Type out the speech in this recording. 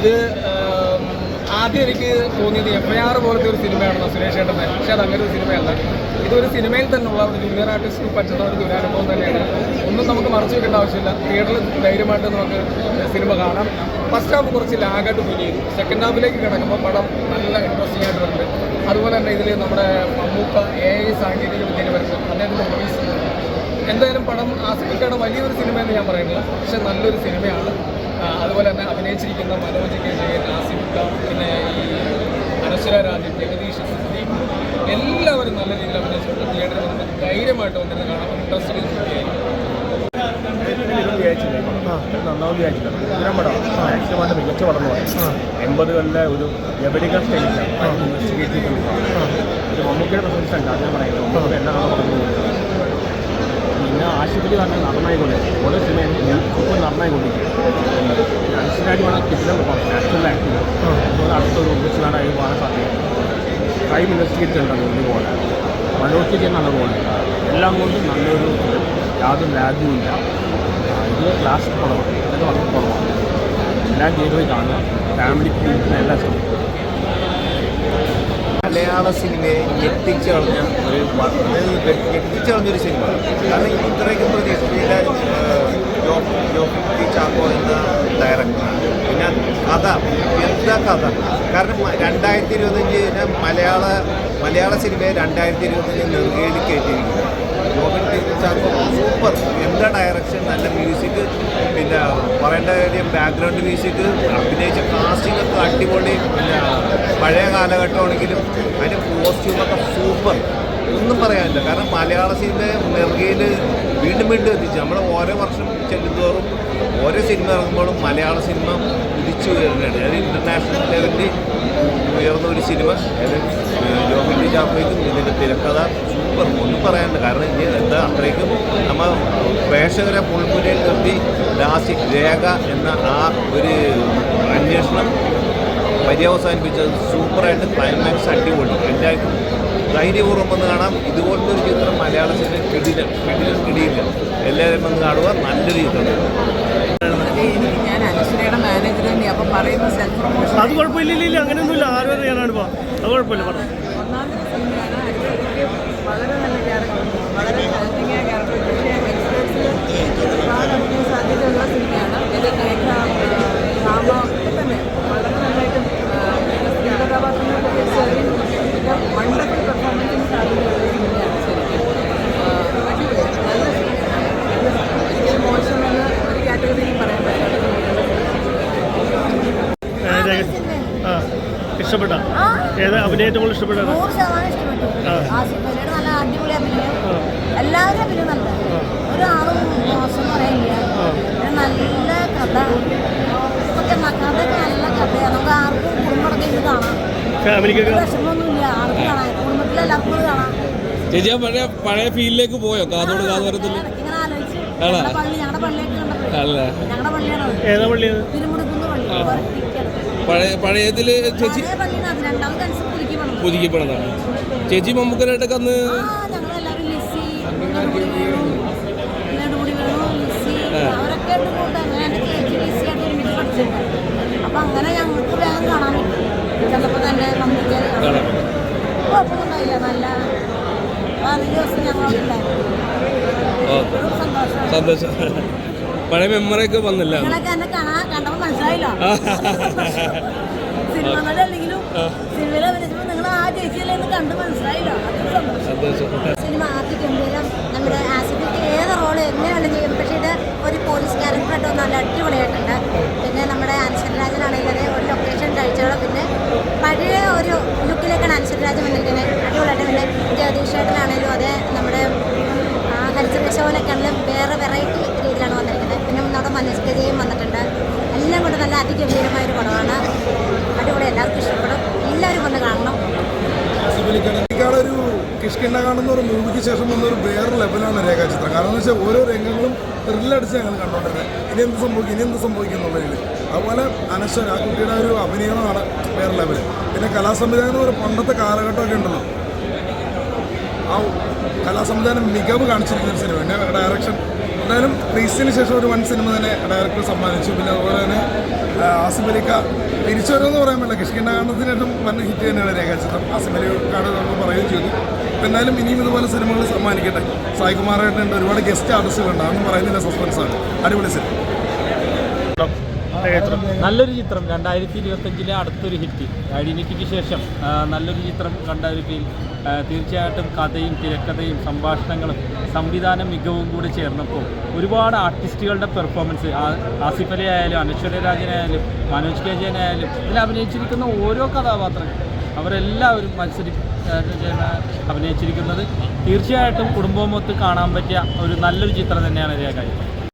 ഇത് ആദ്യം എനിക്ക് തോന്നിയത് എഫ് ഐ ആർ പോലത്തെ ഒരു സിനിമയാണ് സുരേഷ് ഏട്ടന്റെ പക്ഷേ അത് അങ്ങനെ ഒരു സിനിമയല്ല. ഇതൊരു സിനിമയിൽ തന്നെയുള്ള ഒരു ജൂനിയർ ആർട്ടിസ്റ്റിന് പറ്റുന്ന ഒരു ദുരാനുഭവം തന്നെയാണ്. ഒന്നും നമുക്ക് മറച്ചു വെക്കേണ്ട ആവശ്യമില്ല. തിയേറ്ററിൽ ധൈര്യമായിട്ട് നമുക്ക് സിനിമ കാണാം. ഫസ്റ്റ് ഹാഫ് കുറച്ച് ലാഗായിട്ട് ചെയ്തു. സെക്കൻഡ് ഹാഫിലേക്ക് കിടക്കുമ്പോൾ പടം നല്ല ഇൻട്രസ്റ്റിംഗ് ആയിട്ട് അതുപോലെ തന്നെ ഇതിൽ നമ്മുടെ മമ്മൂക്ക എ ഐ സാങ്കേതിക വിദ്യയിൽ വരുന്നത് അദ്ദേഹത്തിന്റെ വോയിസ് എന്തായാലും പടം ആസ്വദിക്കാണ് വലിയൊരു സിനിമയെന്ന് ഞാൻ പറയുന്നില്ല. പക്ഷേ നല്ലൊരു സിനിമയാണ്. അതുപോലെ തന്നെ അഭിനയിച്ചിരിക്കുന്ന മനോജ് കെ ജയൻ ആസിഫിക്ക പിന്നെ ഈ അനശ്വര രാജൻ ജഗദീഷ് സുദീപ് എല്ലാവരും നല്ല രീതിയിൽ അഭിനയിച്ചിട്ടുണ്ട്. തിയേറ്ററിൽ നമുക്ക് ധൈര്യമായിട്ട് വന്നിരുന്ന് കാണാൻ ഇൻട്രസ്റ്റിംഗ് നന്നാവും വിചാരിച്ചില്ല പടം മികച്ച പടം എന്ന് പറയും എൺപതുകളിലെ ഒരു ജബരിക സ്റ്റൈലാണ് ഇൻവെസ്റ്റിഗേറ്റ് ഒരു മമ്മൂക്കയുടെ പ്രസൻസ് ഉണ്ട്. അങ്ങനെ ഞാൻ പറയുന്നത് എന്നാണ് പറഞ്ഞു ആശുപത്രി പറഞ്ഞാൽ നന്നായി കൊണ്ട് ഓരോ സിനിമയും ഇപ്പോൾ നടന്നായിക്കൊണ്ടിരിക്കും വേണം കിട്ടുന്ന നാഷണൽ ആക്ടിങ് അതുപോലെ അടുത്തൊരു അതിന് പോകാൻ സാധ്യത ക്രൈം ഇൻവെസ്റ്റിഗേറ്റ് ഉണ്ടല്ലോ ഇതുപോലെ മനോജിക്ക് നല്ലപോലെ എല്ലാം കൊണ്ടും നല്ലൊരു യാതൊരു ആ, ഇത് ക്ലാസ് കുറവാണ്. ഇതൊക്കെ വളരെ കുറവാണ്. എല്ലാം ചെയ്തു കാണുക. ഫാമിലിക്ക് എല്ലാ ശ്രമിക്കും മലയാള സിനിമയെ ഞെട്ടിച്ച് കളഞ്ഞ ഒരു വ- അതായത് ഞെട്ടിച്ച് കളഞ്ഞൊരു സിനിമ. കാരണം ഇത്രയ്ക്കും പ്രതീക്ഷിച്ചില്ല ജോഫി ചാക്കോ എന്ന ഡയറക്ടർ പിന്നെ കഥ എന്താ കഥ? കാരണം രണ്ടായിരത്തി ഇരുപത്തഞ്ചിന് മലയാള മലയാള സിനിമയെ രണ്ടായിരത്തി ഇരുപത്തഞ്ച് നെറുകയിൽ കയറ്റിയിരിക്കുന്നു ടി. ചാക്കോ സൂപ്പർ എന്താ ഡയറക്ഷൻ നല്ല മ്യൂസിക് പിന്നെ പറയേണ്ട കാര്യം ബാക്ക്ഗ്രൗണ്ട് മ്യൂസിക് അഭിനയിച്ച കാസ്റ്റിംഗ് ഒക്കെ അടിപൊളി. പിന്നെ പഴയ കാലഘട്ടമാണെങ്കിലും അതിന്റെ കോസ്റ്റ്യൂമൊക്കെ സൂപ്പർ ഒന്നും പറയാനില്ല. കാരണം മലയാള സിനിമയെ നെറുകയിൽ വീണ്ടും വീണ്ടും എത്തിച്ചു. നമ്മൾ ഓരോ വർഷം ചെല്ലുന്തോറും ഓരോ സിനിമ ഇറങ്ങുമ്പോഴും മലയാള സിനിമ കുതിച്ചു ഉയരുന്നതാണ്. അതായത് ഇന്റർനാഷണൽ ലെവലിൽ ഉയർന്ന ഒരു സിനിമ. ജോഹിന്റെ ചാക്കോയ്ക്കും ഇതിന്റെ തിരക്കഥ സൂപ്പർ ഒന്നും പറയാനുണ്ട് കാരണം ഇനി എന്താ അത്രയ്ക്കും നമ്മൾ പ്രേക്ഷകരെ പുൽപുരയിൽ നിർത്തി ലാസ്റ്റ് രേഖ എന്ന ആ ഒരു അന്വേഷണം പര്യവസാനിപ്പിച്ചത് സൂപ്പറായിട്ട് ക്ലൈമാക്സ് അടിപൊളി. എല്ലാവർക്കും ധൈര്യപൂർവം വന്ന് കാണാം. ഇതുപോലത്തെ ഒരു ചിത്രം മലയാള സിനിമ കിടില കിടില കിടിയില്ല എല്ലാവരും വന്ന് കാണുക. നല്ലൊരു ചിത്രം. ഞാൻ അനശ്വരയുടെ മാനേജർ തന്നെയാണ് അപ്പം പറയുന്ന അത് കുഴപ്പമില്ല ഇല്ല അങ്ങനെയൊന്നുമില്ല. ആരും അറിയാനാണ് അത് കുഴപ്പമില്ല പറഞ്ഞു ഒന്നാമത്തെ സിനിമയാണ് അനശ്വരയ്ക്ക് വളരെ നല്ല ക്യാരക്ടർ വളരെ ചാലഞ്ചിങ് ആയ ക്യാരക്ടർ പക്ഷേ എക്സ്പേർട്സിൽ ഒരുപാട് അഭിനയ സാധ്യതയുള്ള സിനിമയാണ് ഇത് രേഖ ഡ്രാമ ഒക്കെ തന്നെ വളരെ നന്നായിട്ടും സ്ത്രീ കഥാപാത്രങ്ങളൊക്കെ തിരിച്ചറിയും പിന്നെ വണ്ടർഫുൾ പെർഫോമൻസിന് സാധ്യതയുള്ള ഒരു സിനിമയാണ് ശരിക്കും ആ, അടിപൊളി നല്ല സിനിമയാണ് നല്ല സിനിമ. ഒരിക്കലും മോശമെന്ന് ഒരു കാറ്റഗറിയിൽ പറയാൻ പറ്റില്ല ആ ഇഷ്ടപ്പെട്ട? ഏത് അഭിനയം കൂടുതൽ ഇഷ്ടപ്പെട്ട? നൂറ് ശതമാനം ഇഷ്ടപ്പെട്ടു. ആ. ആസിഫ് അലിയുടെ നല്ല അടിപൊളി അഭിനയം. എല്ലാവരും അഭിനയം നല്ല ഒരാളും മോശം പറയില്ല ഒരു നല്ല കഥ. ഒക്കെ ന- കഥയൊക്കെ നല്ല കഥയാണ് നമുക്ക് ആർക്കും കുടുംബമൊക്കെ ഇത് കാണാം. ഫാമിലിക്കൊക്കെ ഒരു വിഷമമൊന്നുമില്ല. ആർക്കും കാണാം. കുടുംബത്തിലെ എല്ലാവർക്കും ഇത് കാണാം. ചേച്ചി പഴയ പഴയ ഫീൽഡിലേക്ക് പോയോ? കാതോട് കാതോരത്തിൽ? വരത്തില്ല? ഞങ്ങളുടെ പള്ളി ഞങ്ങളുടെ പള്ളിയൊക്കെ ഞങ്ങളുടെ പള്ളിയാണ് തിരുമുടിക്കുന്ന് പള്ളി. പഴയ പഴയതിൽ ചേച്ചി പുതുക്കിപ്പണതാണ് പുതുക്കിപ്പെടുന്നതാണ് ചേച്ചി മമ്മൂക്കനായിട്ടൊക്കെ അന്ന് അങ്ങനെ ഞങ്ങൾക്ക് വേഗം കാണാൻ പറ്റും. ചിലപ്പോൾ തന്നെ. കുഴപ്പമൊന്നുമില്ല നല്ല പതിനഞ്ച് ദിവസം സന്തോഷം. പഴയ മെമ്മറിയൊക്കെ വന്നില്ല നിങ്ങളൊക്കെ എന്നെ കാണാൻ കണ്ടപ്പോൾ മനസ്സിലായില്ല. സിനിമ അല്ലെങ്കിലും സിനിമയിൽ അഭിനയിച്ചപ്പോൾ നിങ്ങൾ ആ ചേച്ചിയല്ലേ എന്ന് കണ്ട് മനസ്സിലായില്ല. സിനിമ അതിഗംഭീരം നമ്മുടെ ആസിഫിക്ക് ഏത് റോൾ എങ്ങനെയാണ് ചെയ്യും പക്ഷേ ഇത് ഒരു പോലീസ് ക്യാരക്ടറായിട്ട് നല്ല അടിപൊളിയായിട്ടുണ്ട്. പിന്നെ നമ്മുടെ അൻസർരാജനാണെങ്കിൽ അതെ ഒരു ലൊക്കേഷൻ കഴിച്ചോളൂ പിന്നെ പഴയ ഒരു ലുക്കിലേക്കാണ് അൻസർരാജ് വന്നിരിക്കുന്നത് അടിപൊളിയായിട്ട് പിന്നെ ജഗദീഷ് ചേട്ടനാണെങ്കിലും അതെ നമ്മുടെ ആ ഹരിചന്ദ്രശോനൊക്കെ ആണെങ്കിലും വേറെ വെറൈറ്റി രീതിയിലാണ് വന്നിരിക്കുന്നത് പിന്നെ നമ്മുടെ മനോജ് കജയും വന്നിട്ടുണ്ട് എല്ലാം കൊണ്ട് നല്ല അതിഗംഭീരമായ ഒരു പടമാണ് അടിപൊളി എല്ലാവർക്കും ഇഷ്ടപ്പെടും എല്ലാവരും വന്ന് കാണണം ഒരു കിഷ്കിണ്ണ കാണുന്ന ഒരു മൂവിക്ക് ശേഷം വന്ന ഒരു വേറെ ലെവലാണ് രേഖാചിത്രം. കാരണം എന്ന് വെച്ചാൽ ഓരോ രംഗങ്ങളും ത്രില്ലടിച്ച് ഞങ്ങൾ കണ്ടുകൊണ്ടിരുന്നത് ഇനി എന്ത് സംഭവിക്കും? ഇനി എന്ത് സംഭവിക്കും എന്നുള്ളതിൽ അതുപോലെ അനശ്വര ആ കുട്ടിയുടെ ഒരു അഭിനയമാണ് വേറെ ലെവൽ പിന്നെ കലാസംവിധാനം ഒരു പണ്ടത്തെ കാലഘട്ടമൊക്കെ ഉണ്ടല്ലോ. ആ കലാസംവിധാനം മികവ് കാണിച്ചിരിക്കുന്ന ഒരു സിനിമ എന്റെ ഡയറക്ഷൻ എന്തായാലും ക്രീസിന് ശേഷം ഒരു വൺ സിനിമ തന്നെ ഡയറക്ടർ സമ്മാനിച്ചു. പിന്നെ അതുപോലെ തന്നെ ആസിമലിക്ക ആസിഫ് അലിക്ക തിരിച്ചു വരുമെന്ന് പറയാൻ പറ്റില്ല. കിഷ്കിണ്ട കാണത്തിന് ശേഷം വൻ ഹിറ്റ് തന്നെയാണ് രേഖാചിത്രം. ആസിഫ് അലിക്കാട് നമ്മൾ പറയുകയും ചെയ്തു. എന്തായാലും ഇനിയും ഇതുപോലെ സിനിമകൾ സമ്മാനിക്കട്ടെ. സായികുമാറായിട്ടുണ്ട് ഒരുപാട് ഗസ്റ്റ് ആർട്ടിസ്റ്റുകളുണ്ട് അതൊന്നും പറയുന്നില്ല ആണ്. അടിപൊളി സിനിമ. നല്ലൊരു ചിത്രം രണ്ടായിരത്തി ഇരുപത്തഞ്ചിലെ അടുത്തൊരു ഹിറ്റ് ഐഡന്റിറ്റിക്ക് ശേഷം നല്ലൊരു ചിത്രം കണ്ട ഒരു ഫീൽ തീർച്ചയായിട്ടും കഥയും തിരക്കഥയും സംഭാഷണങ്ങളും സംവിധാനം മികവും കൂടി ചേർന്നപ്പോൾ ഒരുപാട് ആർട്ടിസ്റ്റുകളുടെ പെർഫോമൻസ് ആസിഫലി ആയാലും അനശ്വര രാജനായാലും മനോജ് കെ ജയനായാലും ഇതിൽ അഭിനയിച്ചിരിക്കുന്ന ഓരോ കഥാപാത്രങ്ങൾ അവരെല്ലാവരും മത്സരി അഭിനയിച്ചിരിക്കുന്നത് തീർച്ചയായിട്ടും കുടുംബമൊത്ത് കാണാൻ പറ്റിയ ഒരു നല്ലൊരു ചിത്രം തന്നെയാണ് രേഖ